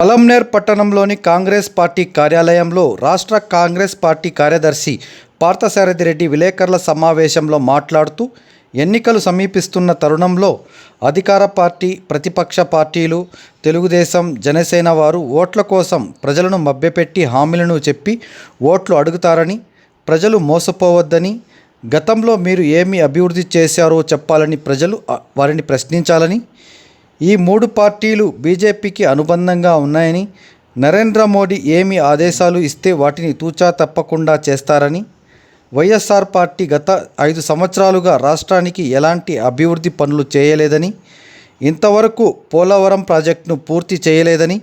పలంనేర్ పట్టణంలోని కాంగ్రెస్ పార్టీ కార్యాలయంలో రాష్ట్ర కాంగ్రెస్ పార్టీ కార్యదర్శి పార్థసారథి రెడ్డి విలేకరుల సమావేశంలో మాట్లాడుతూ ఎన్నికలు సమీపిస్తున్న తరుణంలో అధికార పార్టీ ప్రతిపక్ష పార్టీలు తెలుగుదేశం జనసేన వారు ఓట్ల కోసం ప్రజలను మభ్యపెట్టి హామీలను చెప్పి ఓట్లు అడుగుతారని ప్రజలు మోసపోవద్దని గతంలో మీరు ఏమి అభివృద్ధి చేశారో చెప్పాలని ప్రజలు వారిని ప్రశ్నించాలని ఈ మూడు పార్టీలు బీజేపీకి అనుబంధంగా ఉన్నాయని నరేంద్ర మోడీ ఏమి ఆదేశాలు ఇస్తే వాటిని తూచా తప్పకుండా చేస్తారని వైఎస్ఆర్ పార్టీ గత ఐదు సంవత్సరాలుగా రాష్ట్రానికి ఎలాంటి అభివృద్ధి పనులు చేయలేదని ఇంతవరకు పోలవరం ప్రాజెక్టును పూర్తి చేయలేదని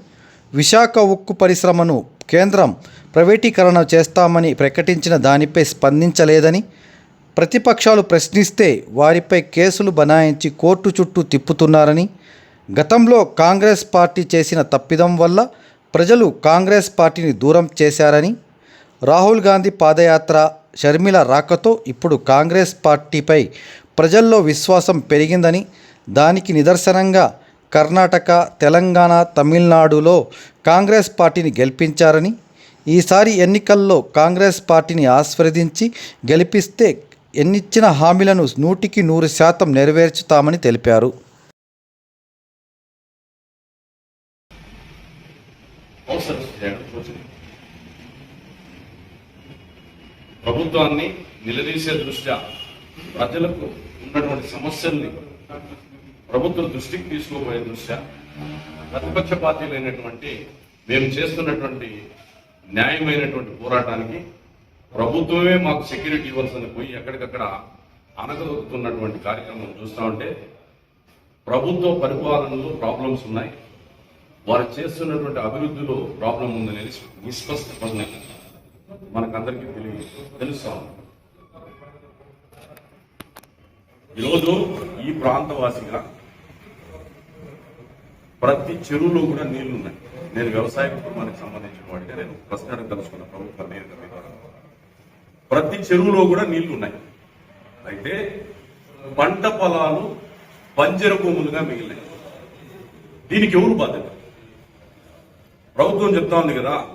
విశాఖ ఉక్కు పరిశ్రమను కేంద్రం ప్రైవేటీకరణ చేస్తామని ప్రకటించిన దానిపై స్పందించలేదని ప్రతిపక్షాలు ప్రశ్నిస్తే వారిపై కేసులు బనాయించి కోర్టు చుట్టూ తిప్పుతున్నారని గతంలో కాంగ్రెస్ పార్టీ చేసిన తప్పిదం వల్ల ప్రజలు కాంగ్రెస్ పార్టీని దూరం చేశారని రాహుల్ గాంధీ పాదయాత్ర షర్మిల రాకతో ఇప్పుడు కాంగ్రెస్ పార్టీపై ప్రజల్లో విశ్వాసం పెరిగిందని దానికి నిదర్శనంగా కర్ణాటక తెలంగాణ తమిళనాడులో కాంగ్రెస్ పార్టీని గెలిపించారని ఈసారి ఎన్నికల్లో కాంగ్రెస్ పార్టీని ఆస్వాదించి గెలిపిస్తే ఎన్నిచ్చిన హామీలను నూటికి నూరు శాతం నెరవేర్చుతామని తెలిపారు. అవసరం. చేయడం ప్రభుత్వాన్ని నిలదీసే దృష్ట్యా ప్రజలకు ఉన్నటువంటి సమస్యల్ని ప్రభుత్వం దృష్టికి తీసుకోబోయే దృష్ట్యా ప్రతిపక్ష పార్టీలైనటువంటి మేము చేస్తున్నటువంటి న్యాయమైనటువంటి పోరాటానికి ప్రభుత్వమే మాకు సెక్యూరిటీ ఇవ్వాల్సింది. పోయి ఎక్కడికక్కడ అనగదొక్కుతున్నటువంటి కార్యక్రమం చూస్తా ఉంటే ప్రభుత్వ పరిపాలనలో ప్రాబ్లమ్స్ ఉన్నాయి. వారు చేస్తున్నటువంటి అభివృద్ధిలో ప్రాబ్లం ఉందనేది నిస్పష్టంగా మనకందరికీ తెలియ తెలుస్తా ఈరోజు ఈ ప్రాంతవాసిగా ప్రతి చెరువులో కూడా నీళ్ళు ఉన్నాయి నేను వ్యవసాయ కుటుంబానికి సంబంధించిన వాడిగా నేను ప్రశ్న తెలుసుకున్న ప్రభుత్వ నేరుగా ప్రతి చెరువులో కూడా నీళ్ళు ఉన్నాయి అయితే పంట పొలాలు బంజర భూములుగా మిగిలినాయి. దీనికి ఎవరు బాధ్యత? ప్రభుత్వం చెప్తా ఉంది కదా.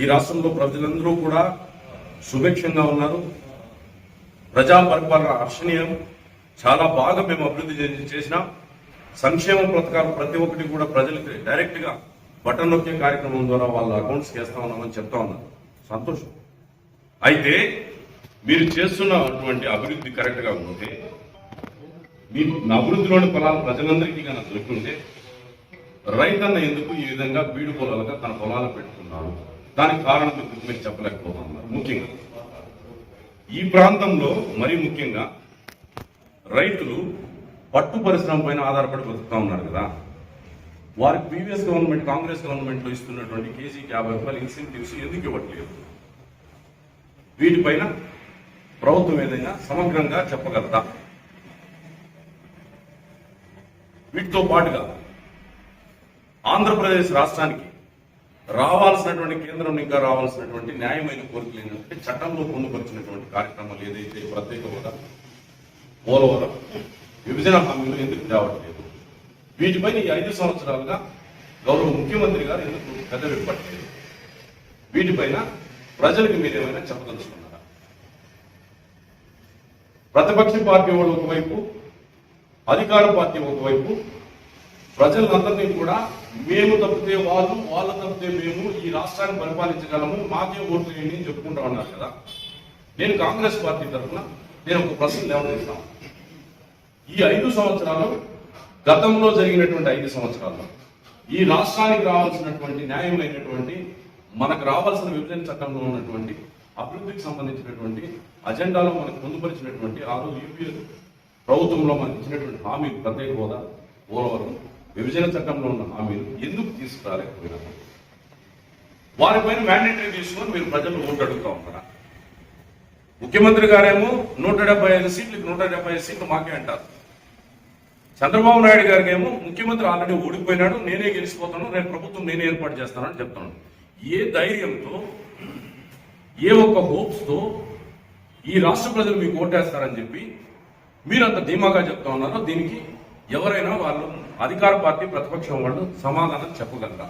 ఈ రాష్ట్రంలో ప్రజలందరూ కూడా సుభిక్షంగా ఉన్నారు. ప్రజా పరిపాలన హర్షణీయం చాలా బాగా మేము అభివృద్ధి చే- చేసినాం. సంక్షేమ పథకాలు ప్రతి ఒక్కటి కూడా ప్రజలకి డైరెక్ట్గా బటన్ నొక్కే కార్యక్రమం ద్వారా వాళ్ళ అకౌంట్స్ వేస్తా ఉన్నామని చెప్తా ఉన్నారు. సంతోషం. అయితే మీరు చేస్తున్నటువంటి అభివృద్ధి కరెక్ట్గా ఉంటే మీ అభివృద్ధిలోని ఫలాలు ప్రజలందరికీ కనుక దొరుకుతుంటే రైతన్న ఎందుకు ఈ విధంగా బీడు పొలాలుగా తన పొలాలు పెట్టుకున్నాడు? దానికి కారణం మీరు చెప్పలేకపోతున్నారు. ముఖ్యంగా ఈ ప్రాంతంలో మరీ ముఖ్యంగా రైతులు పట్టు పరిశ్రమ పైన ఆధారపడి బతుకుతా ఉన్నారు కదా. వారి ప్రీవియస్ గవర్నమెంట్ కాంగ్రెస్ గవర్నమెంట్లో ఇస్తున్నటువంటి కేజీకి యాభై రూపాయలు ఇన్సెంటివ్స్ ఎందుకు ఇవ్వట్లేదు? వీటిపైన ప్రభుత్వం ఏదైనా సమగ్రంగా చెప్పగలదా? వీటితో పాటుగా ఆంధ్రప్రదేశ్ రాష్ట్రానికి రావాల్సినటువంటి కేంద్రం ఇంకా రావాల్సినటువంటి న్యాయమైన కోరికలు ఏంటంటే చట్టంలో పొందుపరిచినటువంటి కార్యక్రమాలు ఏదైతే ప్రత్యేక హోదా పోలవరం విభజన హామీలు ఎందుకు తేవట్లేదు వీటిపైన ఈ ఐదు సంవత్సరాలుగా గౌరవ ముఖ్యమంత్రి గారు ఎందుకు పెద్ద విప్పట్లేదు వీటిపైన ప్రజలకు మీరేమైనా చెప్పదలుచుకున్నారా? ప్రతిపక్ష పార్టీ వాళ్ళు ఒకవైపు అధికార పార్టీ ఒకవైపు ప్రజలందరినీ కూడా మేము తప్పితే వాళ్ళు వాళ్ళ తప్పితే మేము ఈ రాష్ట్రాన్ని పరిపాలించగలము మాకే ఓట్లు వేయండి అని చెప్పుకుంటా ఉన్నారు కదా. నేను కాంగ్రెస్ పార్టీ తరఫున నేను ఒక ప్రశ్న లేవనెత్తాను ఈ ఐదు సంవత్సరాలు గతంలో జరిగినటువంటి ఐదు సంవత్సరాల్లో ఈ రాష్ట్రానికి రావాల్సినటువంటి న్యాయమైనటువంటి మనకు రావాల్సిన విభజన చట్టంలో ఉన్నటువంటి అభివృద్ధికి సంబంధించినటువంటి అజెండాలో మనకు పొందుపరిచినటువంటి ఆ రోజు యూపీఏ ప్రభుత్వంలో మనకి ఇచ్చినటువంటి హామీ ప్రత్యేక హోదా పోలవరం విభజన చట్టంలో ఉన్న హామీలు ఎందుకు తీసుకురాలేకపోయినా? వారిపైన మ్యాండేటరీ తీసుకొని మీరు ప్రజలు ఓటు అడుగుతా ఉన్నారా? ముఖ్యమంత్రి గారేమో నూట డెబ్బై ఐదు సీట్లకు నూట డెబ్బై ఐదు సీట్లు మాకే అంటారు. చంద్రబాబు నాయుడు గారికి ఏమో ముఖ్యమంత్రి ఆల్రెడీ ఓడిపోయినాడు నేనే గెలిచిపోతాను రేపు ప్రభుత్వం నేనే ఏర్పాటు చేస్తానని చెప్తాను ఏ ధైర్యంతో ఏ ఒక్క హోప్స్తో ఈ రాష్ట్ర ప్రజలు మీకు ఓటేస్తారని చెప్పి మీరు అంత ధీమాగా చెప్తా ఉన్నారో దీనికి ఎవరైనా వాళ్ళు అధికార పార్టీ ప్రతిపక్షం వాళ్ళు సమాధానం చెప్పగలరా?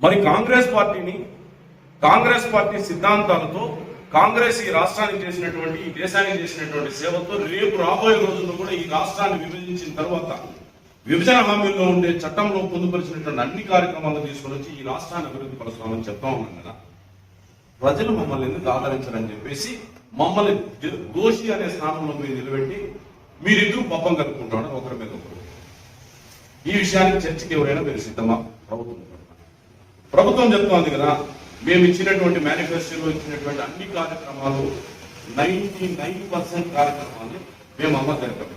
మరి కాంగ్రెస్ పార్టీని కాంగ్రెస్ పార్టీ సిద్ధాంతాలతో కాంగ్రెస్ ఈ రాష్ట్రానికి చేసినటువంటి ఈ దేశానికి చేసినటువంటి సేవతో రేపు రాబోయే రోజుల్లో కూడా ఈ రాష్ట్రాన్ని విభజించిన తర్వాత విభజన హామీల్లో ఉండే చట్టంలో పొందుపరిచినటువంటి అన్ని కార్యక్రమాలు తీసుకొని వచ్చి ఈ రాష్ట్రాన్ని అభివృద్ధి పరుస్తామని చెప్తా ఉన్నాం కదా. ప్రజలు మమ్మల్ని ఎందుకు ఆదరించరని చెప్పేసి మమ్మల్ని దోషి అనే స్థానంలో మీరు నిలబెట్టి మీరిద్దరూ పప్పం కలుపుకుంటామని ఒకరి మీద ఒకరు. ఈ విషయానికి చర్చకి ఎవరైనా మీరు సిద్ధమా? ప్రభుత్వం ప్రభుత్వం చెప్తోంది కదా మేము ఇచ్చినటువంటి మేనిఫెస్టోలో ఇచ్చినటువంటి అన్ని కార్యక్రమాలు నైన్టీ నైన్ పర్సెంట్ కార్యక్రమాలు మేము అమలు జరిపాం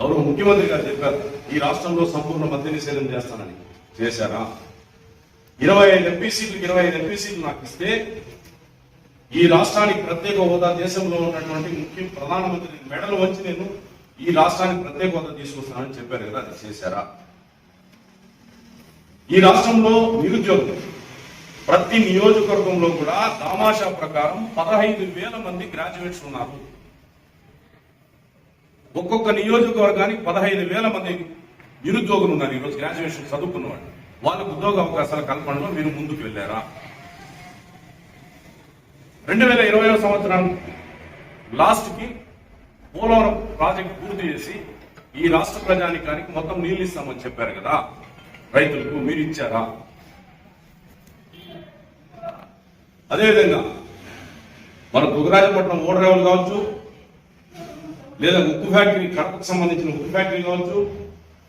గౌరవ ముఖ్యమంత్రి గారు చెప్పారు ఈ రాష్ట్రంలో సంపూర్ణ మద్య నిషేధం చేస్తానని. చేశారా? ఇరవై ఐదు ఎంపీ సీట్లు ఇరవై ఐదు ఎంపీ సీట్లు నాకు ఇస్తే ఈ రాష్ట్రానికి ప్రత్యేక హోదా దేశంలో ఉన్నటువంటి ముఖ్య ప్రధానమంత్రి మెడలు వచ్చి నేను ఈ రాష్ట్రానికి ప్రత్యేక హోదా తీసుకొస్తానని చెప్పారు కదా అది చేశారా? ఈ రాష్ట్రంలో నిరుద్యోగం ప్రతి నియోజకవర్గంలో కూడా దామాషా ప్రకారం పదహైదు వేల మంది గ్రాడ్యుయేట్స్ ఉన్నారు. ఒక్కొక్క నియోజకవర్గానికి పదహైదు వేల మంది నిరుద్యోగులు ఉన్నారు. ఈరోజు గ్రాడ్యుయేషన్ చదువుకున్న వాళ్ళు వాళ్ళకు ఉద్యోగ అవకాశాల కల్పనలో మీరు ముందుకు వెళ్ళారా? రెండు వేల ఇరవై సంవత్సరం లాస్ట్కి పోలవరం ప్రాజెక్ట్ పూర్తి చేసి ఈ రాష్ట్ర ప్రజానికానికి మొత్తం నీళ్ళు ఇస్తామని చెప్పారు కదా. రైతులకు మీరు ఇచ్చారా? అదేవిధంగా మన దుగరాజపట్నం ఓడరేవులు కావచ్చు లేదా ఉక్కు ఫ్యాక్టరీ కడపకు సంబంధించిన ఉక్కు ఫ్యాక్టరీ కావచ్చు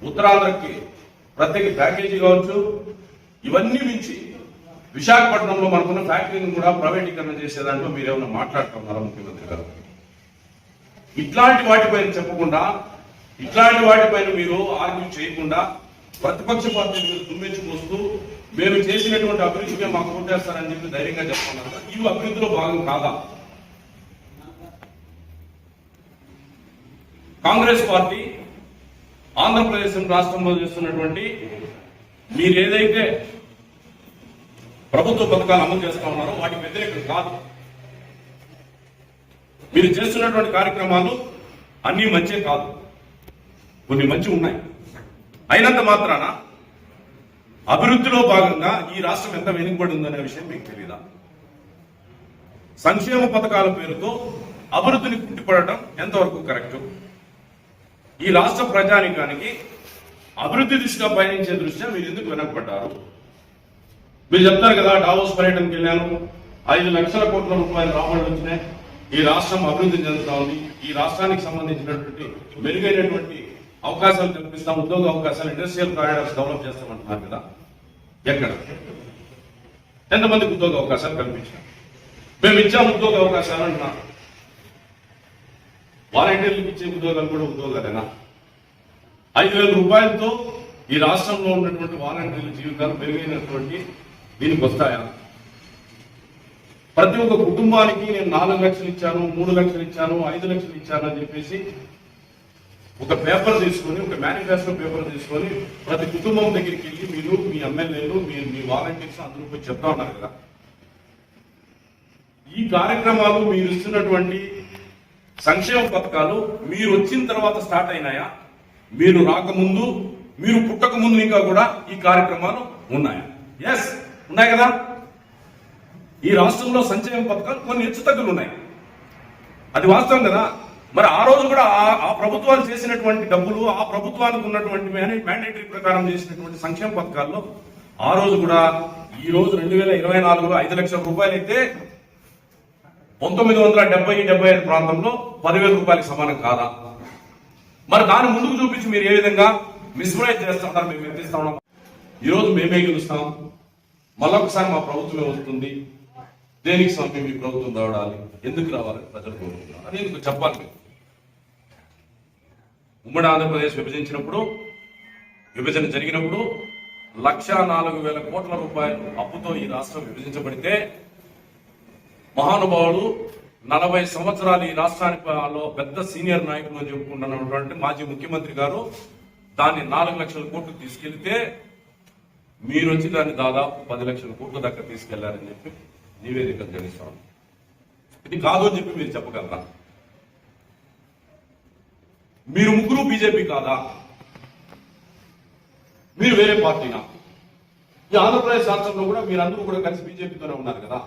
ఉత్తరాంధ్రకి ప్రత్యేక ప్యాకేజీ కావచ్చు ఇవన్నీ మించి విశాఖపట్నంలో మనకున్న ఫ్యాక్టరీని కూడా ప్రైవేటీకరణ చేసేదాంట్లో మీరేమైనా మాట్లాడుతున్నారా ముఖ్యమంత్రి గారు ఇట్లాంటి వాటిపైన చెప్పకుండా ఇట్లాంటి వాటిపైన మీరు ఆర్గ్యూ చేయకుండా ప్రతిపక్ష పార్టీ మీరు దుమ్మెచ్చుకొస్తూ మేము చేసినటువంటి అభివృద్ధిగా మాకు ఓటేస్తారని చెప్పి ధైర్యంగా చెప్తున్నారు కదా. ఇవి అభివృద్ధిలో భాగం కాదా కాంగ్రెస్ పార్టీ ఆంధ్రప్రదేశ్ రాష్ట్రంలో చేస్తున్నటువంటి మీరు ఏదైతే ప్రభుత్వ పథకాలు అమలు చేస్తా ఉన్నారో వాటికి వ్యతిరేకం కాదు. మీరు చేస్తున్నటువంటి కార్యక్రమాలు అన్నీ మంచే కాదు. కొన్ని మంచి ఉన్నాయి. అయినంత మాత్రాన అభివృద్ధిలో భాగంగా ఈ రాష్ట్రం ఎంత వెనుకబడి ఉందనే విషయం మీకు తెలియదా సంక్షేమ పథకాల పేరుతో అభివృద్ధిని కుంటిపడటం ఎంతవరకు కరెక్ట్? ఈ రాష్ట్ర ప్రజానికానికి అభివృద్ధి దిశగా పయనించే దృష్ట్యా మీరు ఎందుకు వెనకబడ్డారు? మీరు చెప్తారు కదా డావోస్ పర్యటనకి వెళ్ళాను. ఐదు లక్షల కోట్ల రూపాయలు రాబడి వచ్చినాయి. ఈ రాష్ట్రం అభివృద్ధి చెందుతా ఉంది. ఈ రాష్ట్రానికి సంబంధించినటువంటి మెరుగైనటువంటి అవకాశాలు కల్పిస్తాం. ఉద్యోగ అవకాశాలు ఇండస్ట్రియల్ కారిడార్స్ డెవలప్ చేస్తామంటున్నారు కదా. ఎక్కడ? ఎంతమందికి ఉద్యోగ అవకాశాలు కల్పించాం మేము ఇచ్చాం ఉద్యోగ అవకాశాలు అంటున్నా వాలంటీర్లకు ఇచ్చే ఉద్యోగాలు కూడా ఉద్యోగాలేనా? ఐదు వేల రూపాయలతో ఈ రాష్ట్రంలో ఉన్నటువంటి వాలంటీర్ల జీవితాలు మెరుగైనటువంటి దీనికి వస్తాయా? ప్రతి ఒక్క కుటుంబానికి నేను నాలుగు లక్షలు ఇచ్చాను మూడు లక్షలు ఇచ్చాను ఐదు లక్షలు ఇచ్చాను అని చెప్పేసి ఒక పేపర్ తీసుకొని ఒక మేనిఫెస్టో పేపర్ తీసుకొని ప్రతి కుటుంబం దగ్గరికి వెళ్ళి మీరు మీ ఎమ్మెల్యేలు మీ మీ వాలంటీర్స్ అందరూ పోయి చెప్తా ఉన్నారు కదా. ఈ కార్యక్రమాలు మీరు ఇస్తున్నటువంటి సంక్షేమ పథకాలు మీరు వచ్చిన తర్వాత స్టార్ట్ అయినాయా? మీరు రాకముందు మీరు పుట్టక ముందు ఇంకా కూడా ఈ కార్యక్రమాలు ఉన్నాయా? ఎస్ ఉన్నాయి కదా? ఈ రాష్ట్రంలో సంక్షేమ పథకాలు కొన్ని హెచ్చుతగ్గులు ఉన్నాయి. అది వాస్తవం కదా? మరి ఆ రోజు కూడా ఆ- ప్రభుత్వాలు చేసినటువంటి డబ్బులు ఆ ప్రభుత్వానికి ఉన్నటువంటి మ్యాండేటరీ ప్రకారం చేసినటువంటి సంక్షేమ పథకాల్లో ఆ రోజు కూడా ఈ రోజు రెండు వేల ఇరవై నాలుగులో ఐదు లక్షల రూపాయలు అయితే పంతొమ్మిది వందల డెబ్బై డెబ్బై ఐదు ప్రాంతంలో పదివేల రూపాయలకు సమానం కాదా? మరి దాన్ని ముందుకు చూపించి మీరు ఏ విధంగా మిస్ప్రైజ్ చేస్తున్నారు మేము ఎత్తిస్తా ఉన్నాం ఈరోజు మేమే గెలుస్తాం. మళ్ళొకసారి మా ప్రభుత్వమే వస్తుంది దేనికి స్వామి మీ ప్రభుత్వం రావడాలి ఎందుకు రావాలి? ప్రజలు కోరుకుంటున్నారు? అని ఎందుకు చెప్పాలి మీకు. ఉమ్మడి ఆంధ్రప్రదేశ్ విభజించినప్పుడు విభజన జరిగినప్పుడు లక్ష నాలుగు వేల కోట్ల రూపాయలు అప్పుతో ఈ రాష్ట్రం విభజించబడితే మహానుభావుడు నలభై సంవత్సరాలు ఈ రాష్ట్రానికి పెద్ద సీనియర్ నాయకులు చెప్పుకుంటున్నటువంటి మాజీ ముఖ్యమంత్రి గారు దాన్ని నాలుగు లక్షల కోట్లు తీసుకెళ్తే మీరు వచ్చి దాన్ని దాదాపు పది లక్షల కోట్ల దాకా తీసుకెళ్ళారని చెప్పి నివేదికలు జరిగిస్తాం ఇది కాదు అని చెప్పి మీరు చెప్పగలరా? మీరు ముగ్గురు బీజేపీ కాదా? మీరు వేరే పార్టీనా? ఈ ఆంధ్రప్రదేశ్ రాష్ట్రంలో కూడా మీరందరూ కూడా కలిసి బీజేపీతోనే ఉన్నారు కదా?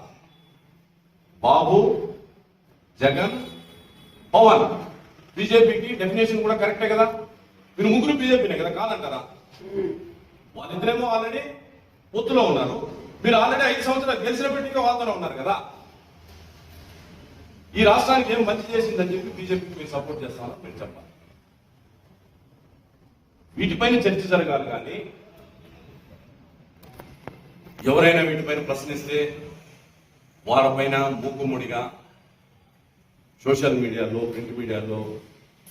బాబు జగన్ పవన్ బీజేపీకి డెఫినేషన్ కూడా కరెక్టే కదా? మీరు ముగ్గురు బీజేపీనే కదా కాదంటారా? వాళ్ళిద్దరేమో ఆల్రెడీ పొత్తులో ఉన్నారు. మీరు ఆల్రెడీ ఐదు సంవత్సరాలు గెలిచినప్పటికీ వాళ్ళతోనే ఉన్నారు కదా. ఈ రాష్ట్రానికి ఏం మంచి చేసిందని చెప్పి బీజేపీకి మీరు సపోర్ట్ చేస్తామని మీరు చెప్పాలి. వీటిపైన చర్చ జరగాలి కానీ ఎవరైనా వీటిపైన ప్రశ్నిస్తే వారిపైన మూకుముడిగా సోషల్ మీడియాలో ప్రింట్ మీడియాలో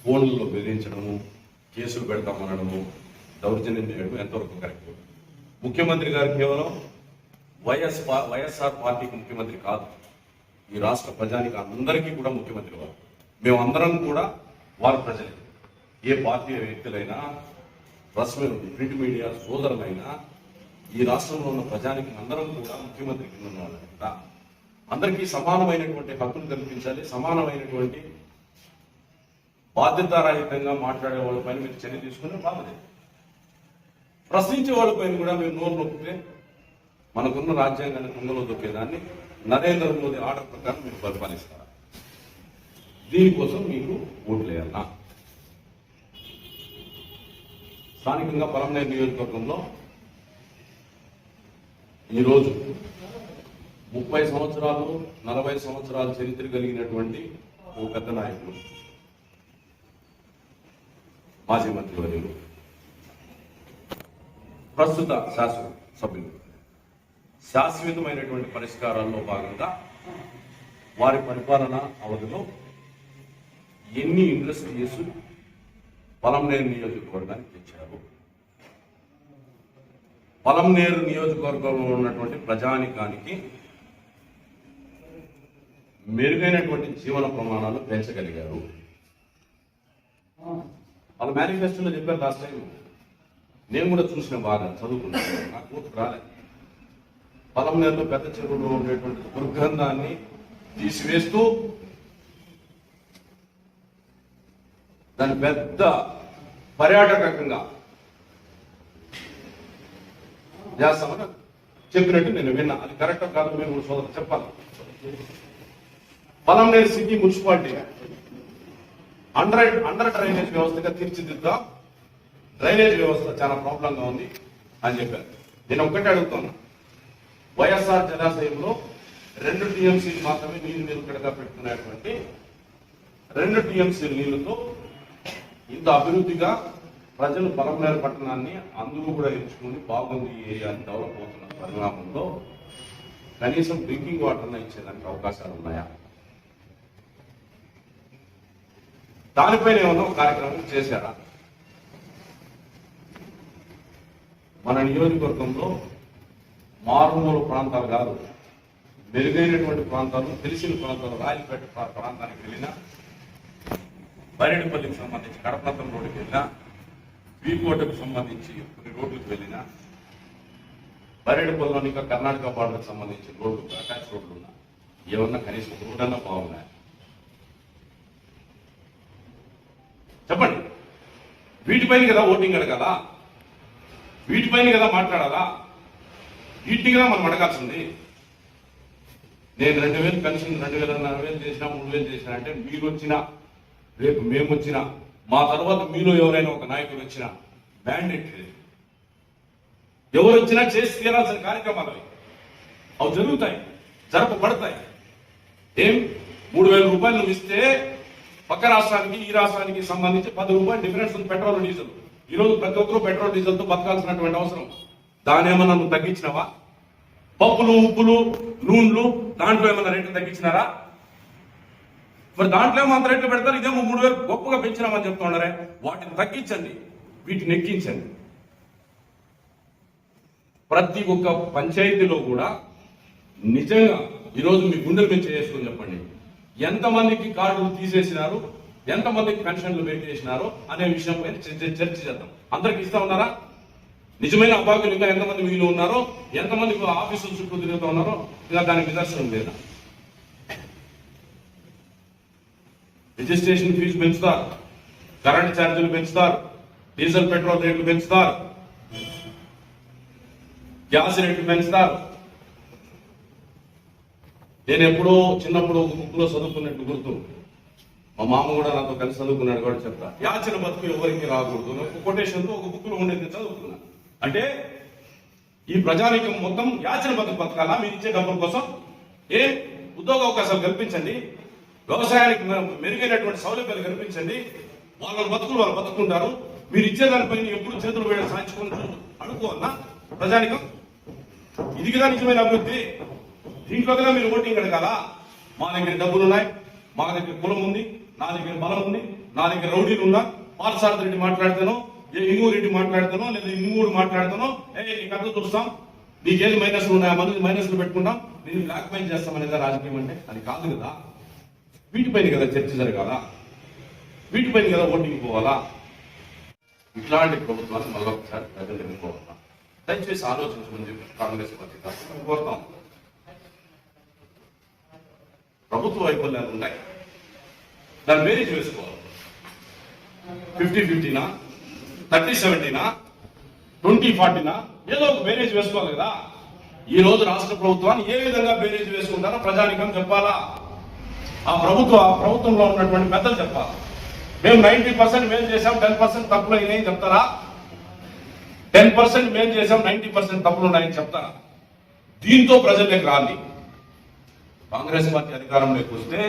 ఫోన్లలో బెదిరించడము కేసులు పెడతామనడము దౌర్జన్యం చేయడం ఎంతవరకు కరెక్ట్? ముఖ్యమంత్రి గారు కేవలం వైఎస్ వైఎస్ఆర్ పార్టీకి ముఖ్యమంత్రి కాదు. ఈ రాష్ట్ర ప్రజానికి అందరికీ కూడా ముఖ్యమంత్రి వారు. మేమందరం కూడా వారి ప్రజలే. ఏ పార్టీ వ్యక్తులైనా రస్మే ప్రింట్ మీడియా సోదరులైనా ఈ రాష్ట్రంలో ఉన్న ప్రజానికి అందరం కూడా ముఖ్యమంత్రి కింద ఉన్నాం కదా. అందరికీ సమానమైనటువంటి హక్కులు కల్పించాలి. సమానమైనటువంటి బాధ్యతారహితంగా మాట్లాడే వాళ్ళ పైన మీరు చర్య తీసుకునే బాగుంది ప్రశ్నించే వాళ్ళపైన కూడా మీరు నోరు నొక్కితే మనకున్న రాజ్యాంగాన్ని కుంగలో దొక్కేదాన్ని నరేంద్ర మోదీ ఆర్డర్ ప్రకారం మీరు పరిపాలిస్తారు. దీనికోసం మీకు ఓట్లు స్థానికంగా పరమనేరు నియోజకవర్గంలో ఈరోజు ముప్పై సంవత్సరాలు నలభై సంవత్సరాల చరిత్ర కలిగినటువంటి ఓ పెద్ద నాయకుడు మాజీ మంత్రి వర్యులు ప్రస్తుత శాసన సభ్యులు. శాశ్వతమైనటువంటి పరిష్కారాల్లో భాగంగా వారి పరిపాలన అవధిలో ఎన్ని ఇండస్ట్రీస్ పొలంనేరు నియోజకవర్గానికి తెచ్చారు పొలంనేరు నియోజకవర్గంలో ఉన్నటువంటి ప్రజానికానికి మెరుగైనటువంటి జీవన ప్రమాణాలు పెంచగలిగారు. వాళ్ళ మేనిఫెస్టోలో చెప్పారు లాస్ట్ టైం నేను కూడా చూసిన బాగా చదువుకున్నాను నా కూతురు రాలే. పొలంనేరులో పెద్ద చెరువులో ఉండేటువంటి దుర్గంధాన్ని తీసివేస్తూ దాని పెద్ద పర్యాటకంగా చేస్తామని చెప్పినట్టు నేను విన్నా. అది కరెక్ట్ కాదు మీరు కూడా సోదరు చెప్పాలి. Polamneru city municipality. Under under drainage వ్యవస్థగా తీర్చిదిద్దాం. డ్రైనేజ్ వ్యవస్థ చాలా ప్రాబ్లంగా ఉంది అని చెప్పారు. నేను ఒక్కటే అడుగుతున్నా. వైఎస్ఆర్ జలాశయంలో రెండు టీఎంసీలు మాత్రమే నీళ్ళు నిలకడగా పెట్టుకునేటువంటి రెండు టీఎంసీ నీళ్ళతో ఇంత అభివృద్ధిగా ప్రజలు బలమైన పట్టణాన్ని అందరూ కూడా ఎంచుకుని బాగుంది ఈ ఏరియాని డెవలప్ అవుతున్న పరిణామంలో కనీసం డ్రింకింగ్ వాటర్ ఇచ్చేదానికి అవకాశాలు ఉన్నాయా? దానిపైన ఏమన్నా కార్యక్రమం చేశారా? మన నియోజకవర్గంలో మారుమూల ప్రాంతాలు కాదు మెరుగైనటువంటి ప్రాంతాలు తెలిసిన ప్రాంతాలు రాయలపేట ప్రాంతానికి వెళ్ళినా బైరెడ్డిపల్లికి సంబంధించి కడపనత్తం రోడ్డుకి వెళ్ళినా వీకోటకు సంబంధించి కొన్ని రోడ్లకు వెళ్ళినా బైరెడ్డిపల్లిలోని ఇంకా కర్ణాటక బార్డర్కి సంబంధించి రోడ్లు అటాచ్ రోడ్లు ఉన్నా ఏమన్నా కనీసం రోడ్డన్నా బాగున్నాయి? చెప్పండి. వీటిపైన కదా ఓటింగ్ అడగాల? వీటిపైన కదా మాట్లాడాలా? వీటిని కదా మనం అడగాల్సింది నేను రెండు వేలు పెన్షన్ రెండు వేల నాలుగు వేలు చేసినా మూడు వేలు చేసినా అంటే మీరు వచ్చినా రేపు మేము వచ్చినా మా తర్వాత మీలో ఎవరైనా ఒక నాయకుడు వచ్చినా బ్యాండెట్ ఎవరు వచ్చినా చేసి తీరాల్సిన కార్యక్రమాలు అవి. అవి జరుగుతాయి జరపబడతాయి. ఏం? మూడు వేల రూపాయలు నువ్వు ఇస్తే పక్క రాష్ట్రానికి ఈ రాష్ట్రానికి సంబంధించి పది రూపాయలు డిఫరెన్స్ ఉంది పెట్రోల్ డీజిల్. ఈ రోజు ప్రతి ఒక్కరూ పెట్రోల్ డీజిల్తో బతకాల్సినటువంటి అవసరం. దాని ఏమన్నా నువ్వు తగ్గించినావా? పప్పులు ఉప్పులు నూనెలు దాంట్లో ఏమన్నా రేట్లు తగ్గించినారా? మరి దాంట్లో ఏమో అంత రేట్లు పెడతారు ఇదేమో మూడు వేలు గొప్పగా పెంచినామని చెప్తున్నారే వాటిని తగ్గించండి వీటిని ఎక్కించండి. ప్రతి ఒక్క పంచాయతీలో కూడా నిజంగా ఈరోజు మీ గుండెలు మీద చేసుకొని చెప్పండి. ఎంతమందికి కార్డులు తీసేసినారు? ఎంతమందికి పెన్షన్లు పెట్టేసినారో అనే విషయంపై చర్చ- చర్చ చేద్దాం. అందరికి ఇస్తా ఉన్నారా? నిజమైన అభాగ్యులు ఇంకా ఎంతమంది మిగిలి ఉన్నారో ఎంతమంది ఆఫీసుల చుట్టూ తిరుగుతూ ఉన్నారో ఇంకా దానికి నిదర్శనం లేదా? రిజిస్ట్రేషన్ ఫీజు పెంచుతారు కరెంట్ ఛార్జీలు పెంచుతారు డీజిల్ పెట్రోల్ రేట్లు పెంచుతారు గ్యాస్ రేట్లు పెంచుతారు. నేను ఎప్పుడో చిన్నప్పుడు ఒక బుక్లో చదువుకున్నట్టు గుర్తు. మా మామ కూడా నాతో కలిసి చదువుకున్నాడు కూడా చెప్తా. యాచన బతుకు ఎవరికి రాకూడదు? అని ఒక కొటేషన్ ఒక బుక్లో ఉండేది చదువుకున్నా. అంటే ఈ ప్రజానీకం మొత్తం యాచన బతుకు బతకాలా? మీరు ఇచ్చే డబ్బుల కోసం? ఏ? ఉద్యోగ అవకాశాలు కల్పించండి. వ్యవసాయానికి మెరుగైనటువంటి సౌలభ్యాలు కల్పించండి. వాళ్ళ బతుకులు వాళ్ళు బతుకుంటారు. మీరు ఇచ్చే దానిపైన ఎప్పుడు చేతులు వేయడం సాధించుకుని అనుకోవన్నా ప్రజానికం? ఇది కదా నిజమైన అభివృద్ధి? దీంట్లో కదా మీరు ఓటింగ్ అడగాల? మా దగ్గర డబ్బులు ఉన్నాయి. మా దగ్గర కులం ఉంది. నా దగ్గర బలం ఉంది నా దగ్గర రౌడీలు ఉన్నా పాలసారథి రెడ్డి మాట్లాడతాను ఏ ఇంగూరు రెడ్డి మాట్లాడతానో లేదా ఇంగూరు మాట్లాడతానో ఏ నీకు అంతా చూస్తాం నీకేది మైనస్లు ఉన్నాయా? మంది మైనస్లు పెట్టుకుంటాం. నేను బ్లాక్ మెయిల్ చేస్తాం రాజకీయం అంటే అది కాదు కదా. వీటిపైన కదా చర్చ జరగాల? వీటిపైన కదా ఓటింగ్ పోవాలా? ఇట్లాంటి ప్రభుత్వాన్ని మళ్ళీ ఒకసారి ప్రజలు ఎన్నుకోవాలా? దయచేసి ఆలోచించమని చెప్పి కాంగ్రెస్ పార్టీ మేము కోరుతాం. ప్రభుత్వ వైఫల్యాలు ఉన్నాయి. దాన్ని మీరే వేసుకోవాలి ఫిఫ్టీ ఫిఫ్టీనా థర్టీ సెవెంటీనా ట్వంటీ ఫార్టీనా ఏదో ఒక బేరేజ్ వేసుకోవాలి కదా. ఈ రోజు రాష్ట్ర ప్రభుత్వాన్ని ఏ విధంగా బేరేజ్ వేసుకుంటారో ప్రజానికం చెప్పాలా? ఆ ప్రభుత్వ ఆ ప్రభుత్వంలో ఉన్నటువంటి పెద్దలు చెప్పాలి? మేము నైన్టీ పర్సెంట్ మేలు చేసాం టెన్ పర్సెంట్ తప్పులు అయినాయి చెప్తారా? టెన్ పర్సెంట్ మేలు చేసాం నైన్టీ పర్సెంట్ తప్పులు ఉన్నాయని చెప్తారా? దీంతో ప్రజలకు రాలి కాంగ్రెస్ పార్టీ అధికారంలోకి వస్తే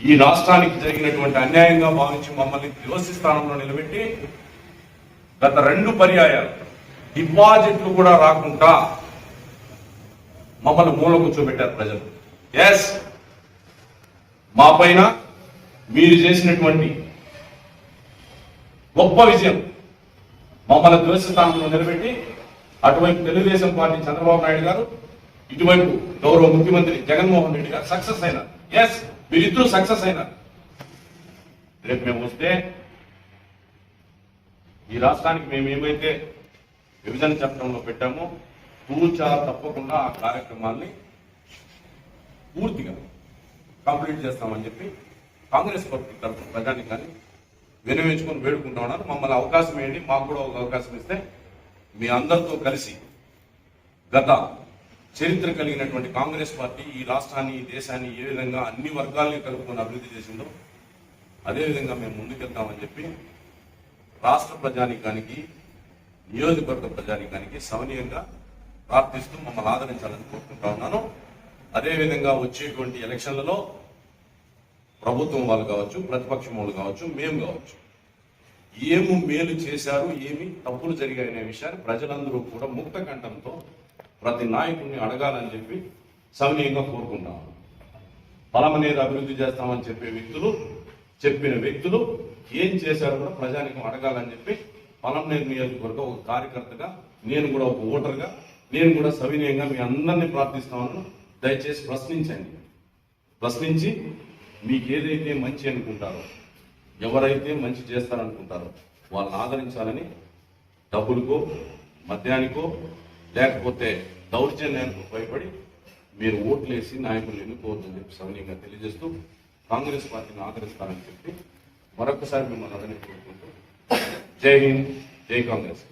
ఈ రాష్ట్రానికి జరిగినటువంటి అన్యాయంగా భావించి మమ్మల్ని దివసి స్థానంలో నిలబెట్టి గత రెండు పర్యాయాలు డిపాజిట్లు కూడా రాకుండా మమ్మల్ని మూల కూర్చోబెట్టారు ప్రజలు. ఎస్ మా పైన మీరు చేసినటువంటి గొప్ప విజయం మమ్మల్ని దివసి స్థానంలో నిలబెట్టి అటువైపు తెలుగుదేశం పార్టీ చంద్రబాబు నాయుడు గారు ఇటువైపు గౌరవ ముఖ్యమంత్రి జగన్మోహన్ రెడ్డి గారు సక్సెస్ అయినారు. ఎస్ మీరిద్దరూ సక్సెస్ అయినారు. రేపు మేము వస్తే ఈ రాష్ట్రానికి మేము ఏమైతే విభజన చట్టంలో పెట్టామో తూచా తప్పకుండా ఆ కార్యక్రమాన్ని పూర్తిగా కంప్లీట్ చేస్తామని చెప్పి కాంగ్రెస్ పార్టీ తరఫున ప్రజానికి కానీ వినియోగించుకొని వేడుకుంటా ఉన్నారు. మమ్మల్ని అవకాశం ఏంటి మాకు కూడా ఒక అవకాశం ఇస్తే మీ అందరితో కలిసి గత చరిత్ర కలిగినటువంటి కాంగ్రెస్ పార్టీ ఈ రాష్ట్రాన్ని ఈ దేశాన్ని ఏ విధంగా అన్ని వర్గాల్ని కలుపుకొని అభివృద్ధి చేసిందో అదే విధంగా మేము ముందుకెళ్తామని చెప్పి రాష్ట్ర ప్రజానికానికి నియోజకవర్గ ప్రజానికానికి సవనీయంగా ప్రార్థిస్తూ మమ్మల్ని ఆదరించాలని కోరుకుంటా ఉన్నాను. అదేవిధంగా వచ్చేటువంటి ఎలక్షన్లలో ప్రభుత్వం వాళ్ళు కావచ్చు ప్రతిపక్షం వాళ్ళు కావచ్చు మేము కావచ్చు ఏము మేలు చేశారు ఏమి తప్పులు జరిగాయనే విషయాన్ని ప్రజలందరూ కూడా ముక్త కంఠంతో ప్రతి నాయకుడిని అడగాలని చెప్పి సవినీయంగా కోరుకుంటాము పలమనేరు అభివృద్ధి చేస్తామని చెప్పే వ్యక్తులు చెప్పిన వ్యక్తులు ఏం చేశారో కూడా ప్రజానికం అడగాలని చెప్పి పలమనేరు నియోజకవర్గం ఒక కార్యకర్తగా నేను కూడా ఒక ఓటర్గా నేను కూడా సవినయంగా మీ అందరినీ ప్రార్థిస్తామని దయచేసి ప్రశ్నించండి. ప్రశ్నించి మీకు ఏదైతే మంచి అనుకుంటారో ఎవరైతే మంచి చేస్తారనుకుంటారో వాళ్ళని ఆదరించాలని డబ్బులకో మద్యానికో లేకపోతే దౌర్జన్యానికి భయపడి మీరు ఓట్లేసి నాయకులు ఎన్నుకోవద్దని చెప్పి సవనీయంగా తెలియజేస్తూ కాంగ్రెస్ పార్టీని ఆదరిస్తారని చెప్పి మరొకసారి మిమ్మల్ని అడగని కోరుకుంటూ జై హింద్ జై కాంగ్రెస్.